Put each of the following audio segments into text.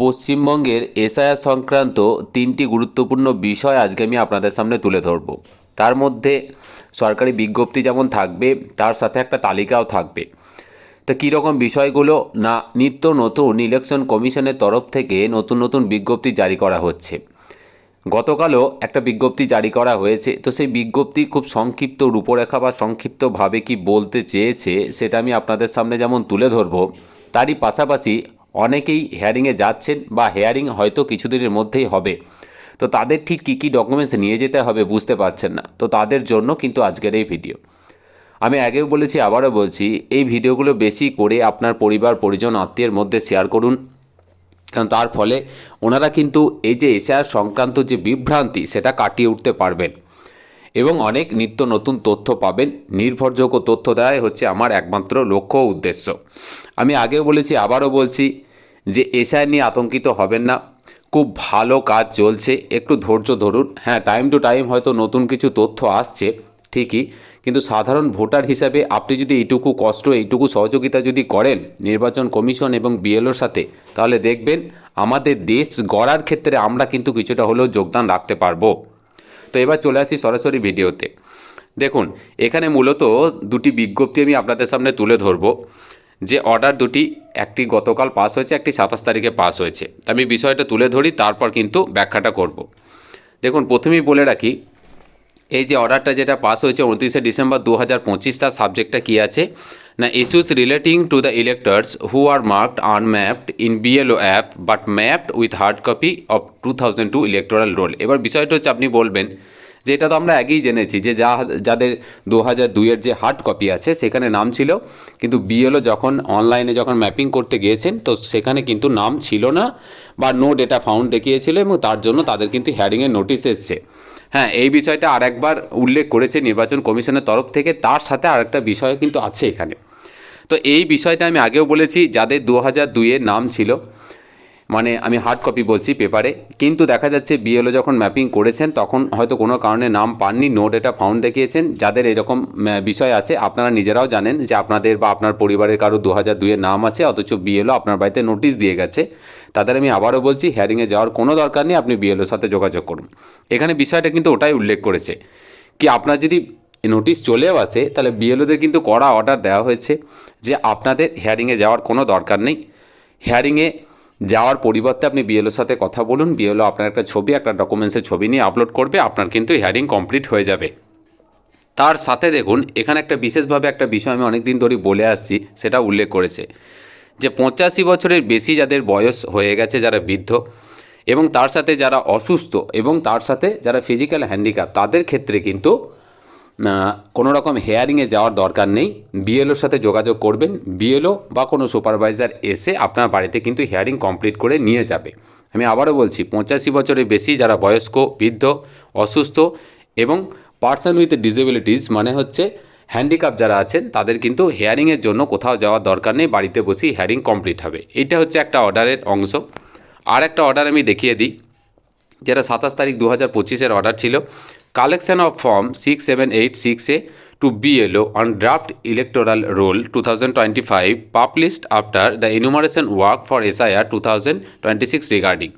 পশ্চিমবঙ্গের এসআইআর সংক্রান্ত তিনটি গুরুত্বপূর্ণ বিষয় আজকে আমি আপনাদের সামনে তুলে ধরব। তার মধ্যে সরকারি বিজ্ঞপ্তি যেমন থাকবে, তার সাথে একটা তালিকাও থাকবে। তো কীরকম বিষয়গুলো না নিত্য নতুন ইলেকশন কমিশনের তরফ থেকে নতুন নতুন বিজ্ঞপ্তি জারি করা হচ্ছে? গতকালও একটা বিজ্ঞপ্তি জারি করা হয়েছে, তো সেই বিজ্ঞপ্তির খুব সংক্ষিপ্ত রূপরেখা বা সংক্ষিপ্তভাবে কি বলতে চেয়েছে, সেটা আমি আপনাদের সামনে যেমন তুলে ধরব, তারই পাশাপাশি অনেকেই হেয়ারিংয়ে যাচ্ছেন বা হেয়ারিং হয়তো কিছুদিনের মধ্যেই হবে। তো তাদের ঠিক কী কী ডকুমেন্টস নিয়ে যেতে হবে বুঝতে পারছেন না। তো তাদের জন্য কিন্তু আজকের এই ভিডিও আমি আগেও বলেছি, আবারও বলছি, এই ভিডিওগুলো বেশি করে আপনার পরিবার, পরিজন, আত্মীয়ের মধ্যে শেয়ার করুন। কারণ তার ফলে ওনারা কিন্তু এই যে এশিয়ার সংক্রান্ত যে বিভ্রান্তি, সেটা কাটিয়ে উঠতে পারবেন। এবং অনেক নিত্য নতুন তথ্য পাবেন। নির্ভরযোগ্য তথ্য দেওয়াই হচ্ছে আমার একমাত্র লক্ষ্য উদ্দেশ্য। আমি আগেও বলেছি, আবারও বলছি যে এশিয়া নিয়ে আতঙ্কিত হবেন না। খুব ভালো কাজ চলছে। একটু ধৈর্য ধরুন। হ্যাঁ টাইম টু টাইম হয়তো নতুন কিছু তথ্য আসছে, ঠিকই। কিন্তু সাধারণ ভোটার হিসাবে আপনি যদি এইটুকু কষ্ট, এইটুকু সহযোগিতা যদি করেন নির্বাচন কমিশন এবং বিএলওর সাথে, তাহলে দেখবেন আমাদের দেশ গড়ার ক্ষেত্রে আমরা কিন্তু কিছুটা হলেও যোগদান রাখতে পারব। তো এবার চলে আসি সরাসরি ভিডিওতে। দেখুন, এখানে মূলত দুটি বিজ্ঞপ্তি আমি আপনাদের সামনে তুলে ধরবো। যে অর্ডার দুটি একটি গতকাল পাস হয়েছে, একটি সাতাশ তারিখে পাস হয়েছে। আমি বিষয়টা তুলে ধরি, তারপর কিন্তু ব্যাখ্যাটা করব। দেখুন, প্রথমেই বলে রাখি, এই যে অর্ডারটা যেটা পাস হয়েছে উনত্রিশে ডিসেম্বর দু হাজার পঁচিশ, তার সাবজেক্টটা কী আছে? না issues relating to the electors who are marked unmapped in BLO app but mapped with hard copy of two thousand two electoral roll এবার বিষয়টা হচ্ছে, আপনি বলবেন যে এটা তো আমরা আগেই জেনেছি যে যা যাদের দু হাজার দুইয়ের যে হার্ড কপি আছে, সেখানে নাম ছিল। কিন্তু বিএলও যখন অনলাইনে যখন ম্যাপিং করতে গিয়েছেন, তো সেখানে কিন্তু নাম ছিল না বা নো ডেটা ফাউন্ড দেখিয়েছিল এবং তার জন্য তাদের কিন্তু হ্যারিংয়ের নোটিশ এসছে। হ্যাঁ এই বিষয়টা আরেকবার উল্লেখ করেছে নির্বাচন কমিশনের তরফ থেকে, তার সাথে আরেকটা বিষয় কিন্তু আছে এখানে। তো এই বিষয়টা আমি আগেও বলেছি, যাদের দু হাজার দুইয়ের নাম ছিল মানে আমি হার্ড কপি বলছি পেপারে কিন্তু দেখা যাচ্ছে বিএলও যখন ম্যাপিং করেছেন, তখন হয়তো কোনো কারণে নাম পাননি নো ডেটা ফাউন্ড দেখিয়েছেন। যাদের এরকম বিষয় আছে, আপনারা নিজেরাও জানেন যে আপনাদের বা আপনার পরিবারের কারও দু হাজার দুইয়ের নাম আছে, অথচ বিএলও আপনার বাড়িতে নোটিশ দিয়ে গেছে। তাদের আমি আবারও বলছি হ্যারিংয়ে যাওয়ার কোনো দরকার নেই, আপনি বিএলওর সাথে যোগাযোগ করুন। এখানে বিষয়টা কিন্তু ওটাই উল্লেখ করেছে কি, আপনার যদি নোটিশ চলেও আসে, তাহলে বিএলওদের কিন্তু কড়া অর্ডার দেওয়া হয়েছে যে আপনাদের হেয়ারিংয়ে যাওয়ার কোনো দরকার নেই। হেয়ারিংয়ে যাওয়ার পরিবর্তে আপনি বিএলওর সাথে কথা বলুন। বিএলও আপনার একটা ছবি, একটা ডকুমেন্টসের ছবি নিয়ে আপলোড করবে, আপনার কিন্তু হেয়ারিং কমপ্লিট হয়ে যাবে। তার সাথে দেখুন, এখানে একটা বিশেষভাবে একটা বিষয় আমি অনেক দিন ধরেই বলে আসছি, সেটা উল্লেখ করেছে। যে পঁচাশি বছরের বেশি যাদের বয়স হয়ে গেছে, যারা বৃদ্ধ, এবং তার সাথে যারা অসুস্থ, এবং তার সাথে যারা ফিজিক্যাল হ্যান্ডিক্যাপ তাদের ক্ষেত্রে কিন্তু কোনো রকম হেয়ারিংয়ে যাওয়ার দরকার নেই। বিএলওর সাথে যোগাযোগ করবেন। বিএলও বা কোনো সুপারভাইজার এসে আপনার বাড়িতে কিন্তু হেয়ারিং কমপ্লিট করে নিয়ে যাবে। আমি আবারও বলছি, পঁচাশি বছরের বেশি যারা বয়স্ক, বৃদ্ধ, অসুস্থ এবং পার্সন উইথ ডিসেবিলিটিস মানে হচ্ছে হ্যান্ডিক্যাপ যারা আছেন, তাদের কিন্তু হেয়ারিংয়ের জন্য কোথাও যাওয়ার দরকার নেই। বাড়িতে বসেই হেয়ারিং কমপ্লিট হবে। এটা হচ্ছে একটা অর্ডারের অংশ। আর একটা অর্ডার আমি দেখিয়ে দিই। যেটা সাতাশ তারিখ দু হাজার পঁচিশের অর্ডার ছিল। Collection of form six seven eight সিক্সে to BLO on draft electoral roll two thousand twenty five published after the enumeration work for SIR two thousand twenty six regarding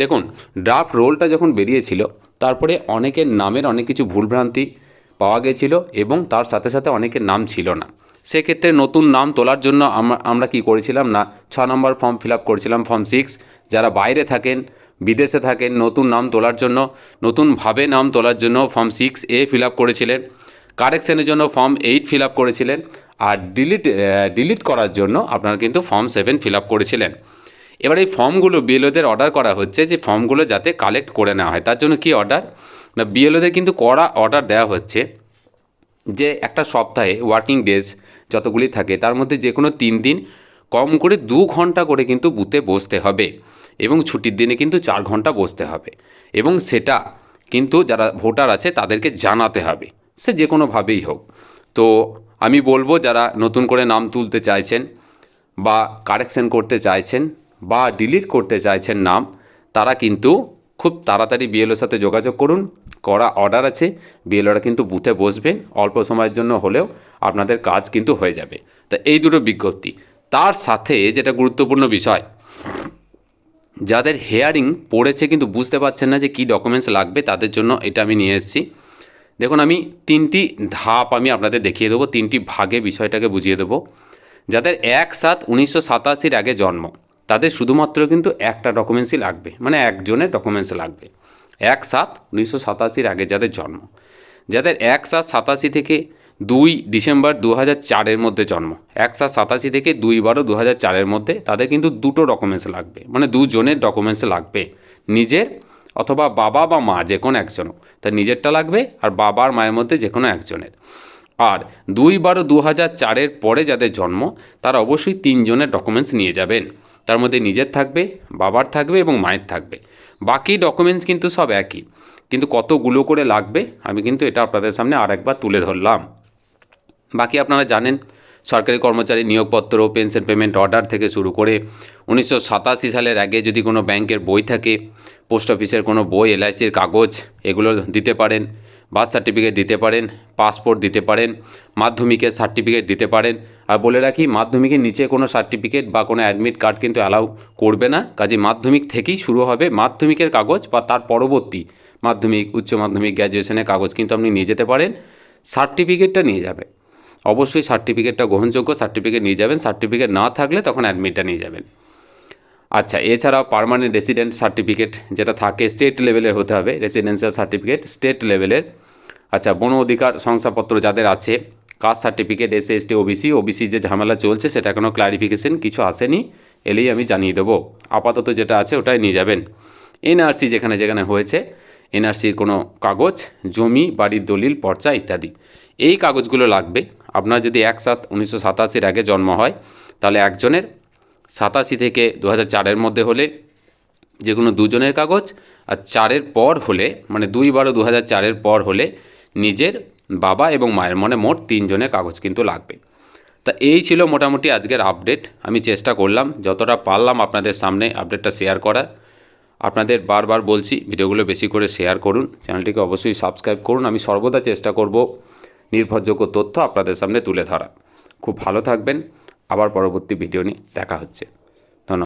দেখুন ড্রাফট রোলটা যখন বেরিয়েছিল, তারপরে অনেকের নামের অনেক কিছু ভুলভ্রান্তি পাওয়া গেছিল এবং তার সাথে সাথে অনেকের নাম ছিল না। সেক্ষেত্রে নতুন নাম তোলার জন্য আমরা আমরা কী করেছিলাম না, ছ নম্বর ফর্ম ফিল আপ করেছিলাম ফর্ম সিক্স যারা বাইরে থাকেন বিদেশে থাকেন নতুন নাম তোলার জন্য নতুনভাবে নাম তোলার জন্য form six A fill up করেছিলেন। কারেকশনের জন্য ফর্ম এইট ফিল আপ করেছিলেন। আর ডিলিট ডিলিট করার জন্য আপনারা কিন্তু ফর্ম সেভেন ফিল আপ করেছিলেন। এবার এই ফর্মগুলো বিএলওদের অর্ডার করা হচ্ছে যে ফর্মগুলো যাতে কালেক্ট করে নেওয়া হয়। তার জন্য কি অর্ডার না বিএলওদের কিন্তু কড়া অর্ডার দেওয়া হচ্ছে যে একটা সপ্তাহে ওয়ার্কিং ডেজ যতগুলি থাকে, তার মধ্যে যে কোনো তিন দিন কম করে দু ঘণ্টা করে কিন্তু বুথে বসতে হবে। এবং ছুটির দিনে কিন্তু চার ঘণ্টা বসতে হবে। এবং সেটা কিন্তু যারা ভোটার আছে তাদেরকে জানাতে হবে। সে যে কোনোভাবেই হোক। তো আমি বলব যারা নতুন করে নাম তুলতে চাইছেন বা কারেকশন করতে চাইছেন বা ডিলিট করতে চাইছেন নাম, তারা কিন্তু খুব তাড়াতাড়ি বিএলওর সাথে যোগাযোগ করুন। করা অর্ডার আছে। বিএলওরা কিন্তু বুথে বসবেন অল্প সময়ের জন্য হলেও আপনাদের কাজ কিন্তু হয়ে যাবে। তা এই দুটো বিজ্ঞপ্তি। তার সাথে যেটা গুরুত্বপূর্ণ বিষয় যাদের হেয়ারিং পড়েছে কিন্তু বুঝতে পারছেন না যে কী ডকুমেন্টস লাগবে, তাদের জন্য এটা আমি নিয়ে এসেছি। দেখুন, আমি তিনটি ধাপ আমি আপনাদের দেখিয়ে দেবো, তিনটি ভাগে বিষয়টাকে বুঝিয়ে দেবো। যাদের এক সাত উনিশশো সাতাশির আগে জন্ম, তাদের শুধুমাত্র কিন্তু একটা ডকুমেন্টসই লাগবে মানে একজনের ডকুমেন্টস লাগবে। এক সাত উনিশশো সাতাশির আগে যাদের জন্ম, যাদের এক সাত সাতাশি থেকে দুই ডিসেম্বর দু হাজার চারের মধ্যে জন্ম। এক সাত সাতাশি থেকে দুই বারো দু হাজার চারের মধ্যে তাদের কিন্তু দুটো ডকুমেন্টস লাগবে। মানে দুজনের ডকুমেন্টস লাগবে। নিজের অথবা বাবা বা মা যে কোনো একজনও। তার নিজেরটা লাগবে আর বাবা আর মায়ের মধ্যে যে কোনো একজনের। আর দুই বারো দু হাজার চারের পরে যাদের জন্ম, তারা অবশ্যই তিনজনের ডকুমেন্টস নিয়ে যাবেন। তার মধ্যে নিজের থাকবে, বাবার থাকবে এবং মায়ের থাকবে। বাকি ডকুমেন্টস কিন্তু সব একই। কিন্তু কতগুলো করে লাগবে, আমি কিন্তু এটা আপনাদের সামনে আর একবার তুলে ধরলাম। বাকি আপনারা জানেন, সরকারি কর্মচারী নিয়োগপত্র পেনশন পেমেন্ট অর্ডার থেকে শুরু করে উনিশশো সাতাশি সালের আগে যদি কোনো ব্যাংকের বই থাকে, পোস্ট অফিসের কোনো বই, এলআইসির কাগজ, এগুলো দিতে পারেন, বার্থ সার্টিফিকেট দিতে পারেন, পাসপোর্ট দিতে পারেন, মাধ্যমিকের সার্টিফিকেট দিতে পারেন। আর বলে রাখি, মাধ্যমিকের নিচে কোনো সার্টিফিকেট বা কোনো অ্যাডমিট কার্ড কিন্তু অ্যালাউ করবে না। কাজে মাধ্যমিক থেকেই শুরু হবে মাধ্যমিকের কাগজ বা তার পরবর্তী মাধ্যমিক, উচ্চ মাধ্যমিক গ্র্যাজুয়েশনের কাগজ কিন্তু আপনি নিয়ে যেতে পারেন। সার্টিফিকেটটা নিয়ে যাবেন অবশ্যই সার্টিফিকেটটা গ্রহণযোগ্য সার্টিফিকেট নিয়ে যাবেন। সার্টিফিকেট না থাকলে তখন অ্যাডমিটটা নিয়ে যাবেন। আচ্ছা এছাড়াও পার্মানেন্ট রেসিডেন্ট সার্টিফিকেট যেটা থাকে স্টেট লেভেলের হতে হবে রেসিডেন্সিয়াল সার্টিফিকেট স্টেট লেভেলের আচ্ছা বন অধিকার শংসাপত্র যাদের আছে caste certificate S S T OBC OBC যে ঝামেলা চলছে, সেটা কোনো ক্লারিফিকেশন কিছু আসেনি, এলেই আমি জানিয়ে দেবো। আপাতত যেটা আছে, ওটাই নিয়ে যাবেন। এনআরসি যেখানে যেখানে হয়েছে এনআরসির কোনো কাগজ, জমি, বাড়ির দলিল, পর্চা ইত্যাদি। এই কাগজগুলো লাগবে। আপনার যদি এক সাত উনিশশো সাতাশির আগে জন্ম হয়, তাহলে একজনের সাতাশি থেকে দু হাজার চারের মধ্যে হলে যে কোনো দুজনের কাগজ, আর চারের পর হলে মানে দুই বারো দু হাজার চারের পর হলে নিজের বাবা এবং মায়ের মনে মোট তিনজনের কাগজ কিন্তু লাগবে। তা এই ছিল মোটামুটি আজকের আপডেট। আমি চেষ্টা করলাম, যতটা পারলাম আপনাদের সামনে আপডেটটা শেয়ার করার। আপনাদের বারবার বলছি, ভিডিওগুলো বেশি করে শেয়ার করুন। চ্যানেলটিকে অবশ্যই সাবস্ক্রাইব করুন। আমি সর্বদা চেষ্টা করব নির্ভরযোগ্য তথ্য আপনাদের সামনে তুলে ধরা। খুব ভালো থাকবেন। আবার পরবর্তী ভিডিও নিয়ে দেখা হচ্ছে।